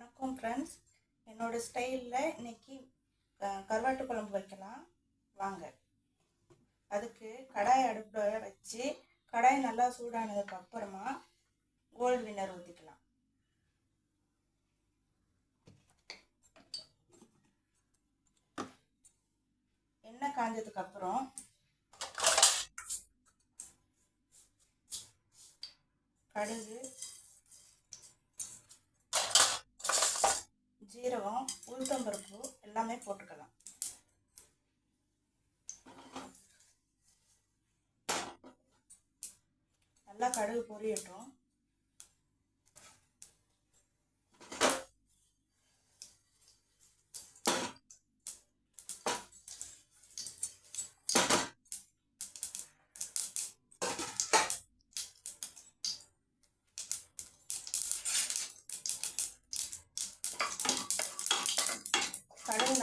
வணக்கம் ஃப்ரெண்ட்ஸ் என்னோட ஸ்டைலில் இன்னைக்கு கருவாட்டு குழம்பு வைக்கலாம். வாங்க. அதுக்கு கடாய் அடுப்பில் வச்சு கடாய் நல்லா சூடானதுக்கு அப்புறமா கோல்டு வின்னர் ஊற்றிக்கலாம் எண்ணெய் காஞ்சதுக்கு அப்புறம் கடுகு உளுத்தம்பருப்பு எல்லாமே போட்டுக்கலாம். நல்லா கடுகு பொரியட்டும்.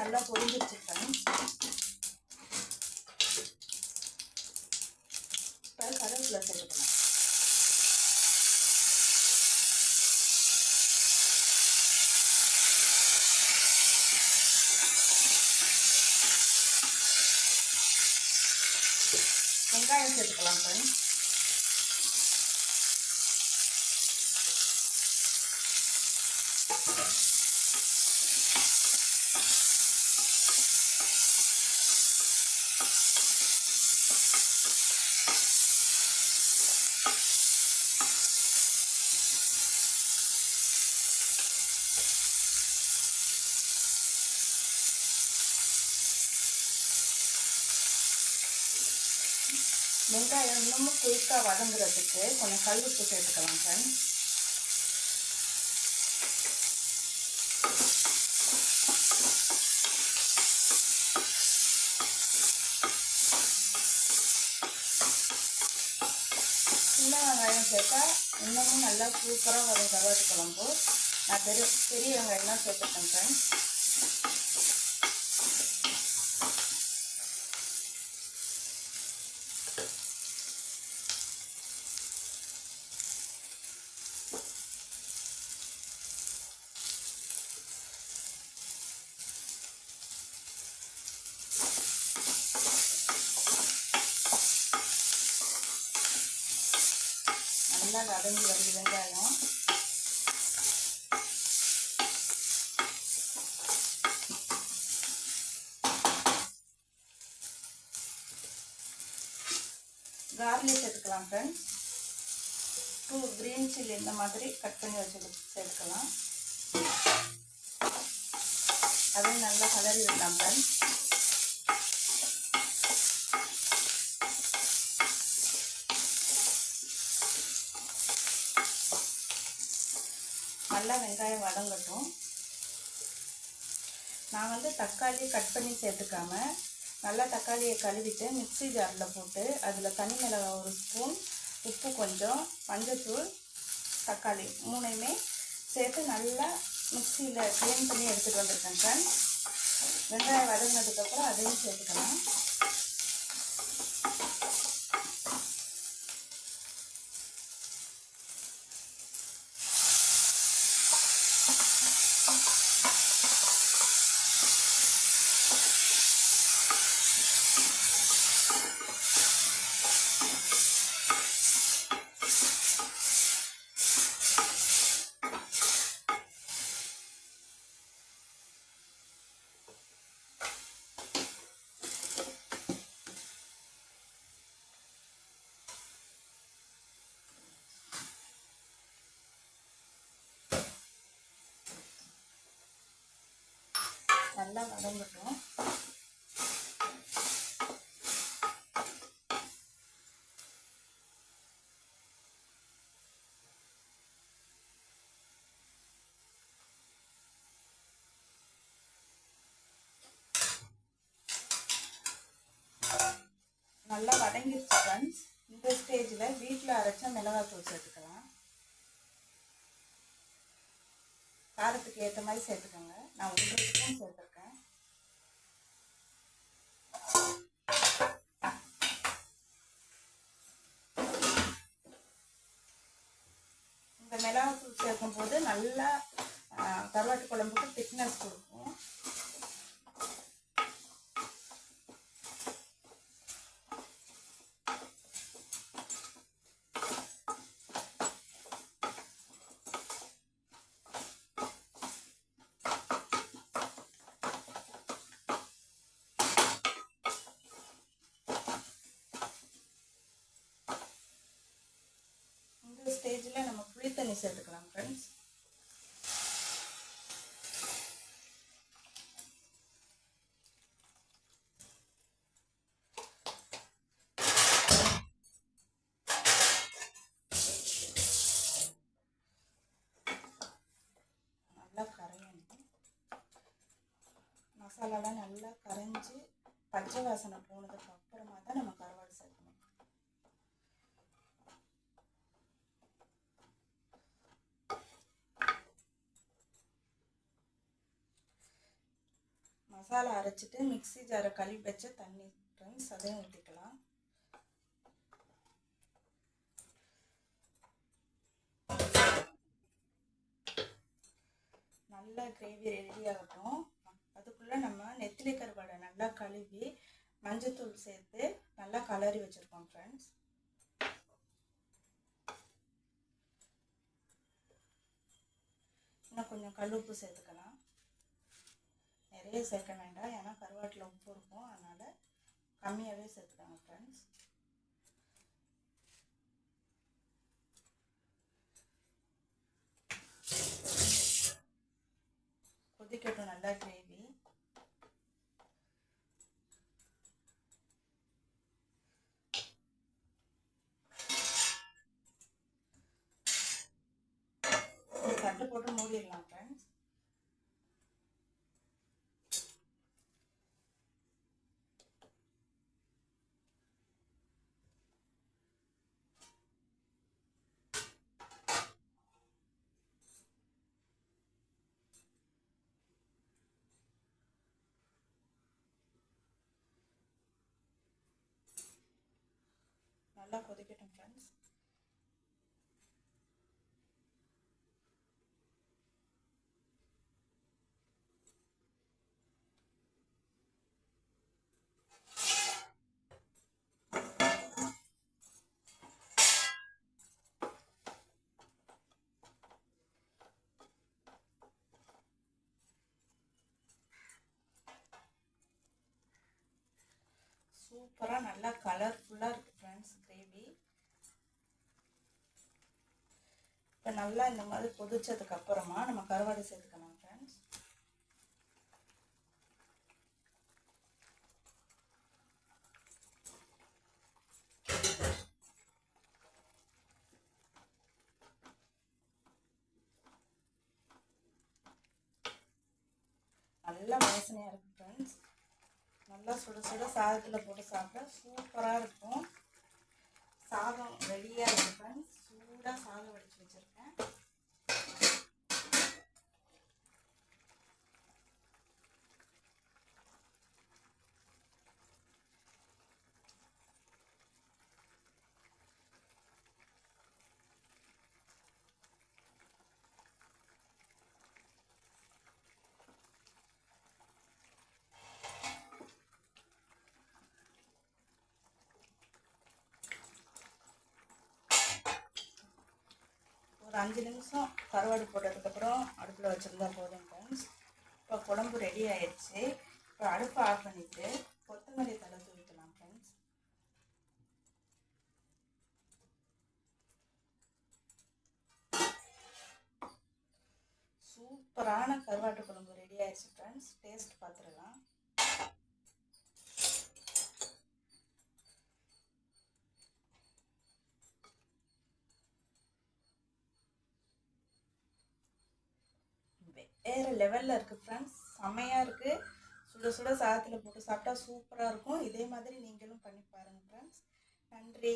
நல்லா பொரிஞ்சிருச்சு ஃப்ரெண்ட்ஸ் இப்போ கருவேப்பிலை சேர்த்துக்கலாம். வெங்காயம் சேர்த்துக்கலாம் ஃப்ரெண்ட்ஸ் வெங்காயம் இன்னமும் குயிக்காக வதங்குறதுக்கு கொஞ்சம் கல் உப்பு சேர்த்துக்கலாம் ஃப்ரெண்ட்ஸ் சின்ன வெங்காயம் சேர்த்தா இன்னமும் நல்லா சூப்பராக வரும் கருவாட்டு குழம்பு. நான் பெரிய பெரிய வெங்காயம் தான் சேர்த்துப்பேன் ஃப்ரெண்ட்ஸ் நல்லா வதங்கி வருது வெங்காயம். கார்லிக் சேர்த்துக்கலாம் ஃப்ரெண்ட்ஸ் டூ க்ரீன் சில்லி இந்த மாதிரி கட் பண்ணி வச்சு சேர்த்துக்கலாம் அதையும் நல்லா கலரி விடலாம் ஃப்ரெண்ட்ஸ் நல்லா வெங்காயம் வதங்கட்டும். நான் வந்து தக்காளி கட் பண்ணி சேர்த்துக்காம நல்லா தக்காளியை கழுவிட்டு மிக்ஸி ஜாரில் போட்டு அதில் தனி மிளகாய் ஒரு ஸ்பூன் உப்பு கொஞ்சம் மஞ்சத்தூள் தக்காளி மூணையுமே சேர்த்து நல்லா மிக்சியில் க்ளீன் பண்ணி எடுத்துகிட்டு வந்திருக்கேன் சார் வெங்காயம் வதங்கினதுக்கப்புறம் அதையும் சேர்த்துக்கலாம். நல்லா வதங்கட்டும். நல்லா வதங்கிடுச்சு ஃப்ரெண்ட்ஸ் இந்த ஸ்டேஜில் வீட்டில் அரைச்ச மிளகாத்தூள் சேர்த்துக்கலாம். காரத்துக்கு ஏற்ற மாதிரி சேர்த்துக்கோங்க. நான் ஒரு ஸ்பூன் சேர்த்துருக்கேன் இந்த நல்லா கருவாட்டு குழம்புக்கு ஸ்டேஜில் நம்ம புளி தண்ணி சேர்த்துக்கலாம் ஃப்ரெண்ட்ஸ் நல்லா கரையணும். மசாலாலாம் நல்லா கரைஞ்சி பச்சை வாசனை போனதுக்கு அப்புறமா தான் நம்ம கருவாடு சேர்க்கணும் மசாலா அரைச்சிட்டு மிக்ஸி ஜாரை கழுவி வச்ச தண்ணி ஃப்ரெண்ட்ஸ் அதையும் ஊற்றிக்கலாம் நல்லா கிரேவி ரெடி ஆகட்டும். அதுக்குள்ளே நம்ம நெத்திலி கருவாடை நல்லா கழுவி மஞ்சத்தூள் சேர்த்து நல்லா கலரி வச்சுருக்கோம் ஃப்ரெண்ட்ஸ் இன்னும் கொஞ்சம் கல்லுப்பு சேர்த்துக்கலாம். நிறைய சேர்க்க வேண்டாம். ஏன்னா கருவாட்டில் உப்பு இருக்கும். அதனால் கம்மியாகவே சேர்த்துக்கோங்க ஃப்ரெண்ட்ஸ் கொதிக்கட்டும் நல்லா கிரேவி தட்டு போட்டு மூடிடலாம் ஃப்ரெண்ட்ஸ் நல்லா கொதிக்கட்டும் ஃப்ரெண்ட்ஸ் சூப்பராக நல்லா கலர்ஃபுல்லாக இருக்குது ஃப்ரெண்ட்ஸ் கிரேவி இப்போ நல்லா இந்த மாதிரி கொதிச்சதுக்கு அப்புறமா நம்ம கருவாடு சேர்த்துக்கலாம் ஃப்ரெண்ட்ஸ் நல்லா மோசனையாக இருக்குது நல்லா சுட சுட சாதத்தில் போட்டு சாப்பிட்டா சூப்பராக இருக்கும். சாதம் ரெடியாக இருக்கு சூடாக சாதம் வடித்து வச்சுருக்கேன். ஒரு அஞ்சு நிமிஷம் கருவாடு போட்டதுக்கப்புறம் அடுப்பில் வச்சுருந்தா போதும் ஃப்ரெண்ட்ஸ் இப்போ குழம்பு ரெடி ஆயிடுச்சு. இப்போ அடுப்பை ஆஃப் பண்ணிவிட்டு கொத்தமல்லி தலை தூவிக்கலாம் ஃப்ரெண்ட்ஸ் சூப்பரான கருவாட்டு குழம்பு ரெடி ஆயிடுச்சு ஃப்ரெண்ட்ஸ் டேஸ்ட் பார்த்துடலாம். வேறு லெவலில் இருக்குது ஃப்ரெண்ட்ஸ் செம்மையாக இருக்குது சுட சுட சாதத்தில் போட்டு சாப்பிட்டா சூப்பராக இருக்கும். இதே மாதிரி நீங்களும் பண்ணி பாருங்கள் ஃப்ரெண்ட்ஸ் நன்றி.